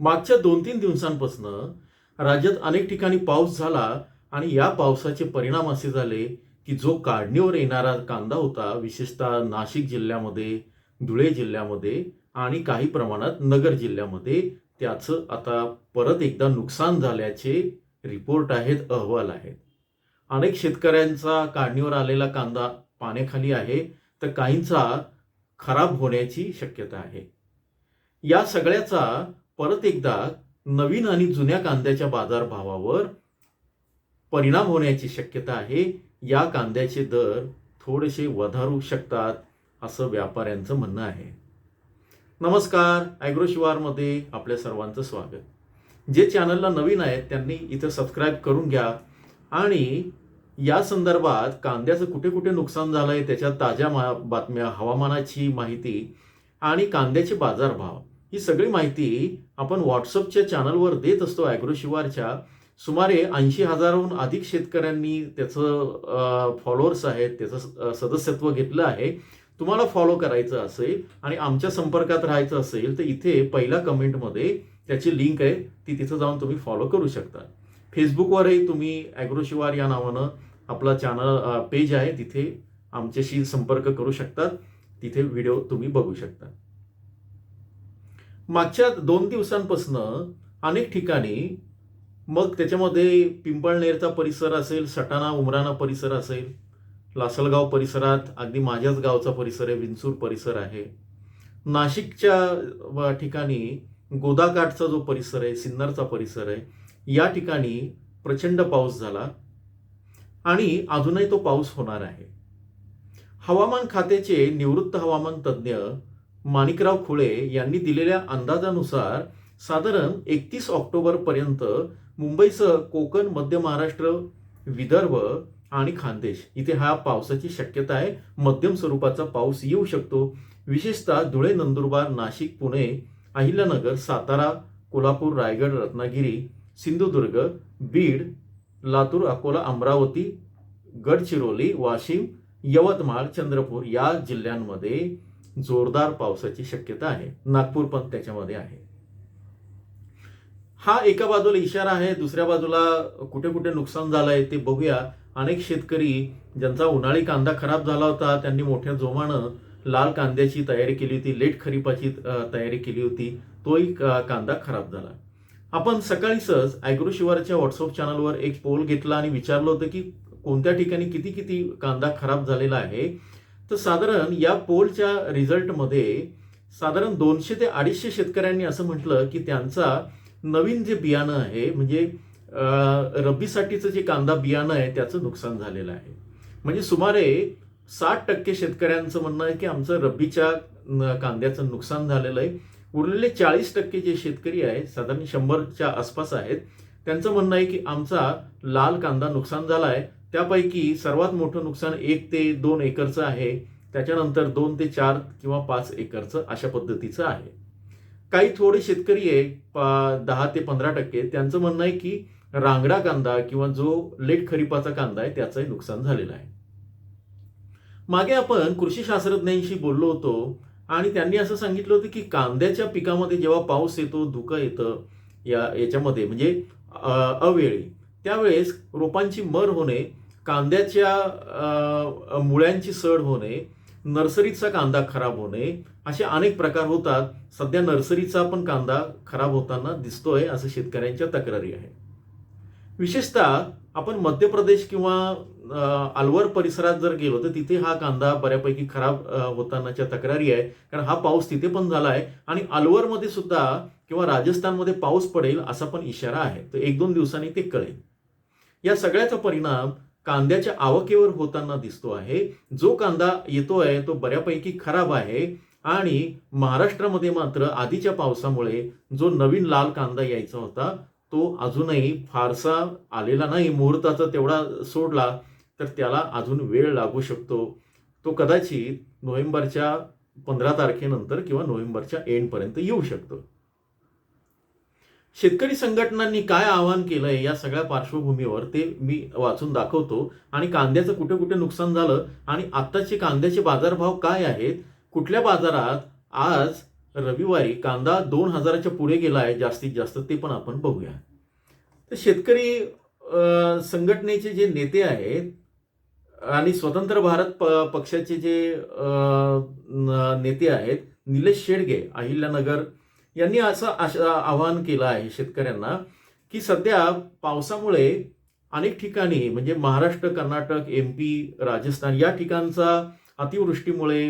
मागच्या दोन तीन दिवसांपासून राज्यात अनेक ठिकाणी पाऊस झाला आणि या पावसाचे परिणाम असे झाले की जो काढणीवर येणारा कांदा होता विशेषतः नाशिक जिल्ह्यामध्ये धुळे जिल्ह्यामध्ये आणि काही प्रमाणात नगर जिल्ह्यामध्ये त्याचं आता परत एकदा नुकसान झाल्याचे रिपोर्ट आहेत अहवाल आहेत. अनेक शेतकऱ्यांचा काढणीवर आलेला कांदा पाण्याखाली आहे तर काहींचा खराब होण्याची शक्यता आहे. या सगळ्याचा परत एकदा नवीन आणि जुन्या कांद्याच्या बाजारभावावर परिणाम होण्याची शक्यता आहे. या कांद्याचे दर थोडेसे वधारू शकतात असं व्यापाऱ्यांचं म्हणणं आहे. नमस्कार ॲग्रोशिवारमध्ये आपल्या सर्वांचं स्वागत. जे चॅनलला नवीन आहेत त्यांनी इथं सबस्क्राईब करून घ्या आणि या संदर्भात कांद्याचं कुठे कुठे नुकसान झालं आहे त्याच्या ताज्या मा बातम्या हवामानाची माहिती आणि कांद्याचे बाजारभाव. ही सगळी माहिती आपण व्हॉट्सअपच्या चॅनलवर देत असतो ॲग्रो शिवारच्या सुमारे ऐंशी हजाराहून अधिक शेतकऱ्यांनी त्याचं फॉलोअर्स आहेत त्याचं सदस्यत्व घेतलं आहे. तुम्हाला फॉलो करायचं असेल आणि आमच्या संपर्कात राहायचं असेल तर इथे पहिल्या कमेंटमध्ये त्याची लिंक आहे ती तिथं जाऊन तुम्ही फॉलो करू शकता. फेसबुकवरही तुम्ही ॲग्रो शिवार या नावानं आपला चॅनल पेज आहे तिथे आमच्याशी संपर्क करू शकतात. तिथे व्हिडिओ तुम्ही बघू शकता. मागच्या दोन दिवसांपासून अनेक ठिकाणी मग त्याच्यामध्ये पिंपळनेरचा परिसर असेल सटाणा उमराणा परिसर असेल लासलगाव परिसरात अगदी माझ्याच गावचा परिसर आहे विंचूर परिसर आहे. नाशिकच्या ठिकाणी गोदाकाठचा जो परिसर आहे सिन्नरचा परिसर आहे या ठिकाणी प्रचंड पाऊस झाला आणि अजूनही तो पाऊस होणार आहे. हवामान खात्याचे निवृत्त हवामान तज्ज्ञ माणिकराव खुळे यांनी दिलेल्या अंदाजानुसार साधारण एकतीस ऑक्टोबरपर्यंत मुंबईसह कोकण मध्य महाराष्ट्र विदर्भ आणि खानदेश इथे हा पावसाची शक्यता आहे. मध्यम स्वरूपाचा पाऊस येऊ शकतो. विशेषतः धुळे नंदुरबार नाशिक पुणे अहिल्यानगर सातारा कोल्हापूर रायगड रत्नागिरी सिंधुदुर्ग बीड लातूर अकोला अमरावती गडचिरोली वाशिम यवतमाळ चंद्रपूर या जिल्ह्यांमध्ये जोरदार पावसाची शक्यता आहे. नागपूर पण त्याच्यामध्ये आहे. हा एका बाजूला इशारा आहे दुसऱ्या बाजूला कुठे कुठे नुकसान झालंय ते बघूया. अनेक शेतकरी ज्यांचा उन्हाळी कांदा खराब झाला होता त्यांनी मोठ्या जोमानं लाल कांद्याची तयारी केली होती लेट खरीपाची तयारी केली होती. तोही कांदा खराब झाला. आपण सकाळी सहज ॲग्रो शिवारच्या व्हॉट्सअप चॅनलवर एक पोल घेतला आणि विचारलं होतं की कोणत्या ठिकाणी किती किती कांदा खराब झालेला आहे. तर साधारण या पोलच्या रिझल्टमध्ये साधारण दोनशे ते अडीचशे शेतकऱ्यांनी असं म्हटलं की त्यांचा नवीन जे बियाणं आहे म्हणजे रब्बीसाठीचं जे कांदा बियाणं आहे त्याचं नुकसान झालेलं आहे. म्हणजे सुमारे साठ टक्के शेतकऱ्यांचं म्हणणं आहे की आमचं रब्बीच्या कांद्याचं नुकसान झालेलं आहे. उरलेले चाळीस टक्के जे शेतकरी आहे साधारण शंभरच्या आसपास आहेत त्यांचं म्हणणं आहे की आमचा लाल कांदा नुकसान झाला आहे. त्यापैकी सर्वात मोठं नुकसान एक ते दोन एकरचं आहे. त्याच्यानंतर दोन ते चार किंवा पाच एकरचं अशा पद्धतीचं आहे. काही थोडे शेतकरी आहे पा- दहा ते पंधरा टक्के. त्यांचं म्हणणं आहे की रांगडा कांदा किंवा जो लेट खरीपाचा कांदा आहे त्याचंही नुकसान झालेलं आहे. मागे आपण कृषी शास्त्रज्ञांशी बोललो होतो आणि त्यांनी असं सांगितलं होतं की कांद्याच्या पिकामध्ये जेव्हा पाऊस येतो धुकं येतं या याच्यामध्ये म्हणजे अवेळी त्यावेळेस रोपांची मर होणे कांद्याच्या मुळ्यांची सड होणे नर्सरीचा कांदा खराब होणे असे अनेक प्रकार होतात. सध्या नर्सरीचा पण कांदा खराब होताना दिसतोय असं शेतकऱ्यांच्या तक्रारी आहे विशेषतः आपण मध्य प्रदेश किंवा अलवर परिसरात जर गेलो तर तिथे हा कांदा बऱ्यापैकी खराब होतानाच्या तक्रारी आहे कारण हा पाऊस तिथे पण झाला आहे. आणि अलवरमध्ये सुद्धा किंवा राजस्थानमध्ये पाऊस पडेल असा पण इशारा आहे. तर एक दोन दिवसांनी ते कळेल. या सगळ्याचा परिणाम कांद्याच्या आवकेवर होताना दिसतो आहे. जो कांदा येतो आहे तो बऱ्यापैकी खराब आहे. आणि महाराष्ट्रामध्ये मात्र आधीच्या पावसामुळे जो नवीन लाल कांदा यायचा होता तो अजूनही फारसा आलेला नाही. मुहूर्ताचा तेवढा सोडला तर त्याला अजून वेळ लागू शकतो. तो कदाचित नोव्हेंबरच्या पंधरा तारखेनंतर किंवा नोव्हेंबरच्या एंडपर्यंत येऊ शकतो. शेतकरी संघटनांनी काय आवाहन केलंय या सगळ्या पार्श्वभूमीवर ते मी वाचून दाखवतो. आणि कांद्याचं कुठे कुठे नुकसान झालं? आणि आत्ताचे कांद्याचे बाजारभाव काय आहेत? कुठल्या बाजारात आज रविवारी कांदा दोन हजाराच्या पुढे गेला आहे जास्तीत जास्त ते पण आपण बघूया. तर शेतकरी संघटनेचे जे नेते आहेत आणि स्वतंत्र भारत प पक्षाचे जे नेते आहेत निलेश शेडगे अहिल्यानगर यांनी असं अशा आवाहन केलं आहे शेतकऱ्यांना की सध्या पावसामुळे अनेक ठिकाणी म्हणजे महाराष्ट्र कर्नाटक एम पी राजस्थान या ठिकाणचा अतिवृष्टीमुळे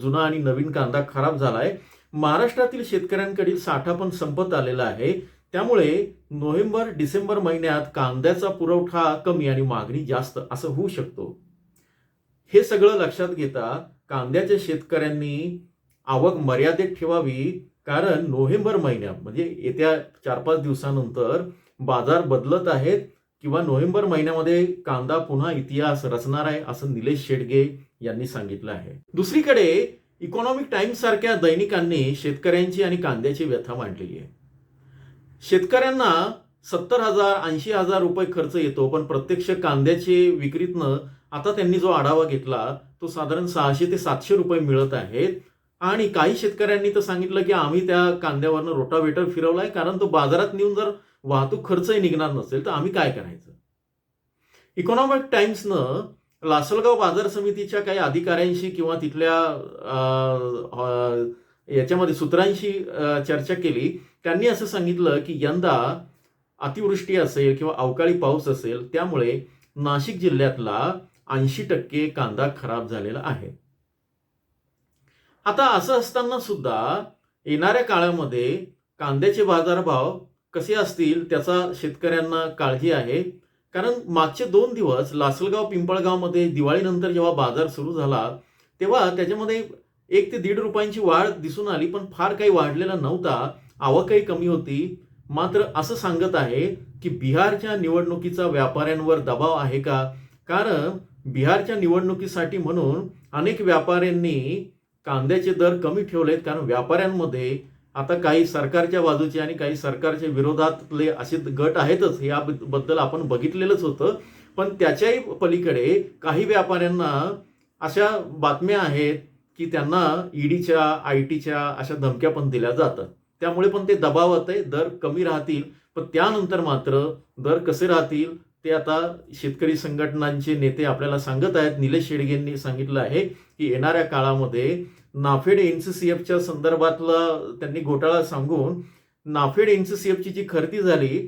जुना आणि नवीन कांदा खराब झाला आहे महाराष्ट्रातील शेतकऱ्यांकडील साठा पण संपत आलेला आहे. त्यामुळे नोव्हेंबर डिसेंबर महिन्यात कांद्याचा पुरवठा कमी आणि मागणी जास्त असं होऊ शकतो. हे सगळं लक्षात घेता कांद्याच्या शेतकऱ्यांनी आवक मर्यादित ठेवावी कारण नोव्हेंबर महिन्यात म्हणजे येत्या चार पाच दिवसानंतर बाजार बदलत आहेत किंवा नोव्हेंबर महिन्यामध्ये कांदा पुन्हा इतिहास रचणार आहे असं निलेश शेडगे यांनी सांगितलं आहे. दुसरीकडे इकॉनॉमिक टाइम्स सारख्या दैनिकांनी शेतकऱ्यांची आणि कांद्याची व्यथा मांडलेली आहे. शेतकऱ्यांना सत्तर हजार ऐंशी हजार रुपये खर्च येतो पण प्रत्यक्ष कांद्याचे विक्रीतनं आता त्यांनी जो आढावा घेतला तो साधारण सहाशे ते सातशे रुपये मिळत आहेत. आणि काही शेतकऱ्यांनी तर सांगितलं की आम्ही त्या कांद्यावरनं रोटावेटर फिरवलाय कारण तो बाजारात नेऊन जर वाहतूक खर्चही निघणार नसेल तर आम्ही काय करायचं? इकॉनॉमिक टाइम्सनं लासलगाव बाजार समितीच्या काही अधिकाऱ्यांशी किंवा तिथल्या याच्यामध्ये सूत्रांशी चर्चा केली. त्यांनी असं सांगितलं की यंदा अतिवृष्टी असेल किंवा अवकाळी पाऊस असेल त्यामुळे नाशिक जिल्ह्यातला ऐंशी टक्के कांदा खराब झालेला आहे. आता असं असताना सुद्धा येणाऱ्या काळामध्ये कांद्याचे बाजारभाव कसे असतील त्याचा शेतकऱ्यांना काळजी आहे. कारण मागचे दोन दिवस लासलगाव पिंपळगावमध्ये दिवाळीनंतर जेव्हा बाजार सुरू झाला तेव्हा त्याच्यामध्ये एक ते दीड रुपयांची वाढ दिसून आली पण फार काही वाढलेला नव्हता. आवकही कमी होती. मात्र असं सांगत आहे की बिहारच्या निवडणुकीचा व्यापाऱ्यांवर दबाव आहे का? कारण बिहारच्या निवडणुकीसाठी म्हणून अनेक व्यापाऱ्यांनी कांद्याचे दर कमी ठेवलेत कारण व्यापाऱ्यांमध्ये आता काही सरकारच्या बाजूचे आणि काही सरकारच्या विरोधातले असे गट आहेतच याबद्दल आपण बघितलेलंच होतं. पण त्याच्याही पलीकडे काही व्यापाऱ्यांना अशा बातम्या आहेत की त्यांना ईडीच्या आय टीच्या अशा धमक्या पण दिल्या जातात. त्यामुळे पण ते दबावात आहे दर कमी राहतील. पण त्यानंतर मात्र दर कसे राहतील ते आता शेतकरी संघटनांचे नेते आपल्याला सांगत आहेत. निलेश शेडगेंनी सांगितलं आहे की येणाऱ्या काळामध्ये नाफेड एनसीसीएफच्या संदर्भातला त्यांनी घोटाळा सांगून नाफेड एनसीसीएफची जी खरेदी झाली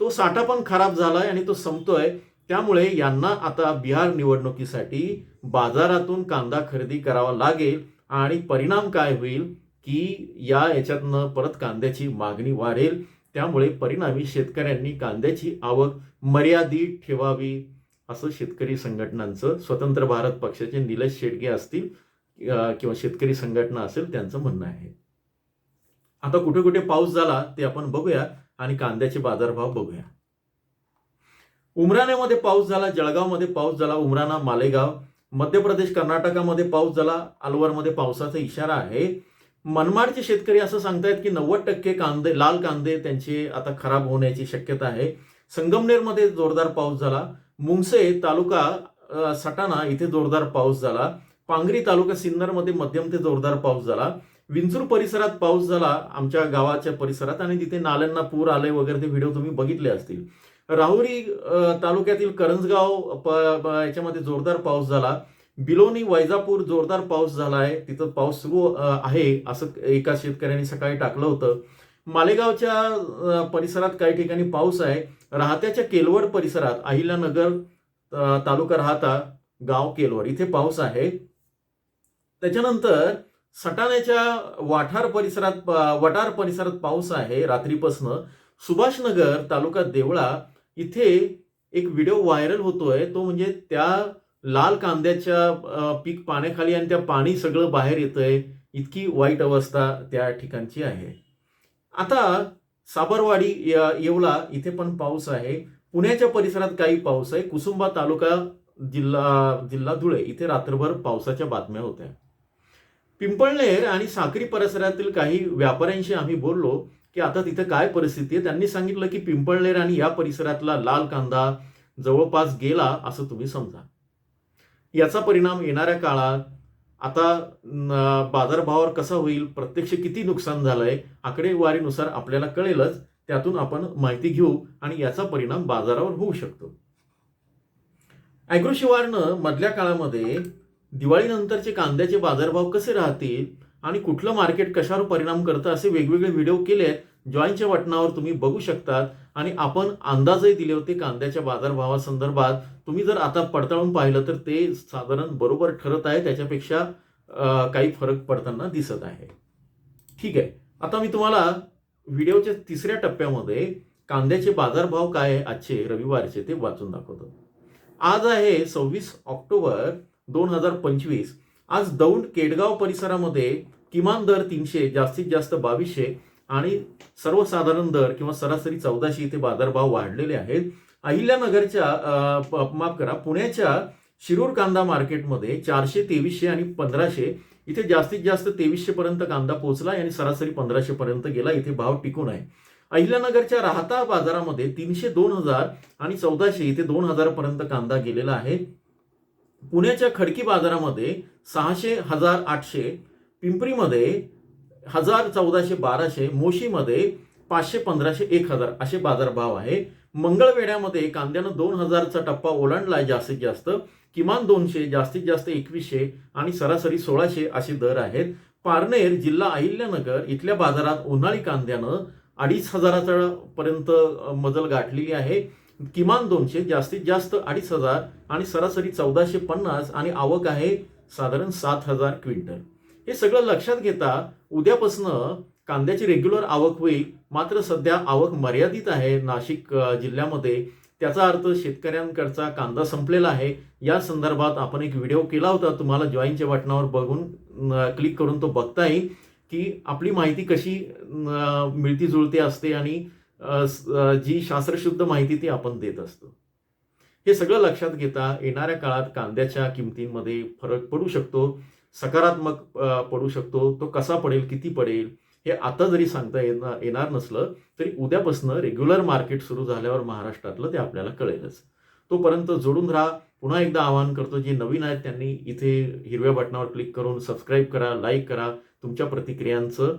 तो साठा पण खराब झालाय आणि तो संपतोय. त्यामुळे यांना आता बिहार निवडणुकीसाठी बाजारातून कांदा खरेदी करावा लागेल आणि परिणाम काय होईल की या याच्यातनं परत कांद्याची मागणी वाढेल. त्यामुळे परिणामी शेतकऱ्यांनी कांद्याची आवक मर्यादित ठेवावी असं शेतकरी संघटनांचं स्वतंत्र भारत पक्षाचे निलेश शेडगे असतील किंवा शेतकरी संघटना असेल त्यांचं म्हणणं आहे. आता कुठे कुठे पाऊस झाला ते आपण बघूया आणि कांद्याचे बाजारभाव बघूया. उमराण्यामध्ये पाऊस झाला जळगावमध्ये पाऊस झाला उमराणा मालेगाव मध्य प्रदेश कर्नाटकामध्ये पाऊस झाला अलवरमध्ये पावसाचा इशारा आहे. मनमाडचे शेतकरी असं सांगतायत की नव्वद टक्के कांदे लाल कांदे त्यांचे आता खराब होण्याची शक्यता आहे. संगमनेरमध्ये जोरदार पाऊस झाला. मुंगसे तालुका सटाणा इथे जोरदार पाऊस झाला. पांगरी तालुका सिन्नरमध्ये मध्यम ते जोरदार पाऊस झाला. विंचूर परिसरात पाऊस झाला आमच्या गावाच्या परिसरात आणि तिथे नाल्यांना पूर आले वगैरे ते व्हिडिओ तुम्ही बघितले असतील. राहुरी तालुक्यातील करंजगाव याच्यामध्ये जोरदार पाऊस झाला. बिलोनी वैजापूर जोरदार पाऊस झाला आहे तिथं पाऊस सुरू आहे असं एका शेतकऱ्यांनी सकाळी टाकलं होतं. मालेगावच्या परिसरात काही ठिकाणी पाऊस आहे. राहत्याच्या केलवड परिसरात अहिल्यानगर तालुका राहता गाव केलवड. इथे पाऊस आहे. त्याच्यानंतर सटाण्याच्या वाठार परिसरात वटार परिसरात पाऊस आहे रात्रीपासनं. सुभाषनगर तालुका देवळा इथे एक व्हिडिओ व्हायरल होतोय. तो म्हणजे त्या लाल कांद्याच्या पीक पाण्याखाली आणि त्या पाणी सगळं बाहेर येतंय. इतकी वाईट अवस्था त्या ठिकाणची आहे. आता साबरवाडी येवला इथे पण पाऊस आहे. पुण्याच्या परिसरात काही पाऊस आहे. कुसुंबा तालुका जिल्हा जिल्हा धुळे इथे रात्रभर पावसाच्या बातम्या होत्या. पिंपळनेर आणि साक्री परिसरातील काही व्यापाऱ्यांशी आम्ही बोललो की आता तिथं काय परिस्थिती आहे? त्यांनी सांगितलं की पिंपळनेर आणि या परिसरातला लाल कांदा जवळपास गेला असं तुम्ही समजा. याचा परिणाम येणाऱ्या काळात आता बाजारभावावर कसा होईल? प्रत्यक्ष किती नुकसान झालंय? आकडेवारीनुसार आपल्याला कळेलच. त्यातून आपण माहिती घेऊ आणि याचा परिणाम बाजारावर होऊ शकतो. ॲग्रोशिवारनं मधल्या काळामध्ये दिवाळीनंतरचे कांद्याचे बाजारभाव कसे राहतील आणि कुठलं मार्केट कशावर परिणाम करतं असे वेगवेगळे व्हिडिओ केले आहेत. जॉईनच्या बटनावर तुम्ही बघू शकतात. आणि आपण अंदाजही दिले होते कांद्याच्या बाजारभावासंदर्भात. तुम्ही जर आता पडताळून पाहिलं तर ते साधारण बरोबर ठरत आहे. त्याच्यापेक्षा काही फरक पडताना दिसत आहे. ठीक आहे. आता मी तुम्हाला व्हिडिओच्या तिसऱ्या टप्प्यामध्ये कांद्याचे बाजारभाव काय आहे आजचे रविवारचे ते वाचून दाखवतो. आज आहे सव्वीस ऑक्टोबर. दोन हजार पंचवीस. आज दौंड केडगाव परिसरामध्ये किमान दर तीनशे जास्तीत जास्त बावीसशे आणि सर्वसाधारण दर किंवा सरासरी चौदाशे इथे बाजारभाव वाढलेले आहेत. अहिल्यानगरच्या माफ करा पुण्याच्या शिरूर कांदा मार्केटमध्ये चारशे तेवीसशे आणि पंधराशे इथे जास्तीत जास्त तेवीसशे पर्यंत कांदा पोहोचला आणि सरासरी पंधराशे पर्यंत गेला. इथे भाव टिकून आहे. अहिल्यानगरच्या राहता बाजारामध्ये तीनशे दोन हजार आणि चौदाशे इथे दोन हजार पर्यंत कांदा गेलेला आहे. पुण्याच्या खडकी बाजारामध्ये सहाशे हजार आठशे पिंपरीमध्ये हजार चौदाशे बाराशे मोशीमध्ये पाचशे पंधराशे एक हजार असे बाजारभाव आहे. मंगळवेढ्यामध्ये कांद्यानं दोन हजारचा टप्पा ओलांडला आहे जास्तीत जास्त. किमान दोनशे जास्तीत जास्त एकवीसशे आणि सरासरी सोळाशे असे दर आहेत. पारनेर जिल्हा अहिल्यानगर इथल्या बाजारात उन्हाळी कांद्यानं अडीच हजाराचा पर्यंत मजल गाठलेली आहे. किमान दोनशे जास्तीत जास्त अडीच हजार आणि सरासरी चौदाशे पन्नास आणि आवक आहे साधारण सात हजार क्विंटल. हे सगळं लक्षात घेता उद्यापासनं कांद्याची रेग्युलर आवक होईल. मात्र सध्या आवक मर्यादित आहे नाशिक जिल्ह्यामध्ये. त्याचा अर्थ शेतकऱ्यांकडचा कांदा संपलेला आहे. या संदर्भात आपण एक व्हिडिओ केला होता. तुम्हाला जॉईनच्या बटनावर बघून क्लिक करून तो बघता येईल की आपली माहिती कशी मिळती जुळती असते आणि जी शास्त्रशुद्ध माहिती ती आपण देत असतो. हे सगळं लक्षात घेता येणाऱ्या काळात कांद्याच्या किमतींमध्ये फरक पडू शकतो सकारात्मक पडू शकतो तो कसा पडेल किती पडेल हे आता जरी सांगता येणार येणार नसलं तरी उद्यापासून रेग्युलर मार्केट सुरू झाल्यावर महाराष्ट्रातलं ते आपल्याला कळेलच. तोपर्यंत जोडून राहा. पुन्हा एकदा आवाहन करतो जे नवीन आहेत त्यांनी इथे हिरव्या बटनावर क्लिक करून सबस्क्राईब करा लाईक करा. तुमच्या प्रतिक्रियांचं